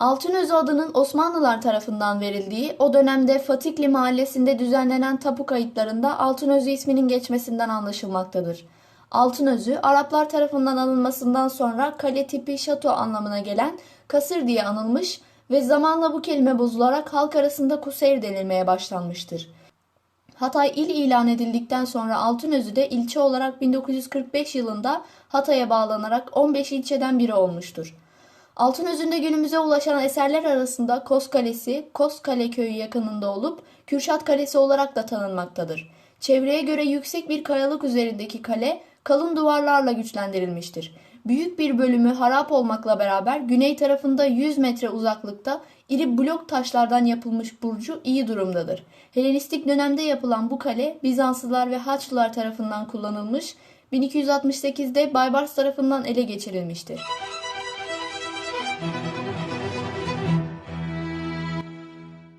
Altınözü adının Osmanlılar tarafından verildiği, o dönemde Fatikli mahallesinde düzenlenen tapu kayıtlarında Altınözü isminin geçmesinden anlaşılmaktadır. Altınözü, Araplar tarafından alınmasından sonra kale tipi şato anlamına gelen kasır diye anılmış ve zamanla bu kelime bozularak halk arasında kuseyr denilmeye başlanmıştır. Hatay il ilan edildikten sonra Altınözü'de ilçe olarak 1945 yılında Hatay'a bağlanarak 15 ilçeden biri olmuştur. Altınözü'nde günümüze ulaşan eserler arasında Kos Kalesi, Kos Kale köyü yakınında olup Kürşat Kalesi olarak da tanınmaktadır. Çevreye göre yüksek bir kayalık üzerindeki kale kalın duvarlarla güçlendirilmiştir. Büyük bir bölümü harap olmakla beraber güney tarafında 100 metre uzaklıkta iri blok taşlardan yapılmış burcu iyi durumdadır. Helenistik dönemde yapılan bu kale Bizanslılar ve Haçlılar tarafından kullanılmış, 1268'de Baybars tarafından ele geçirilmiştir.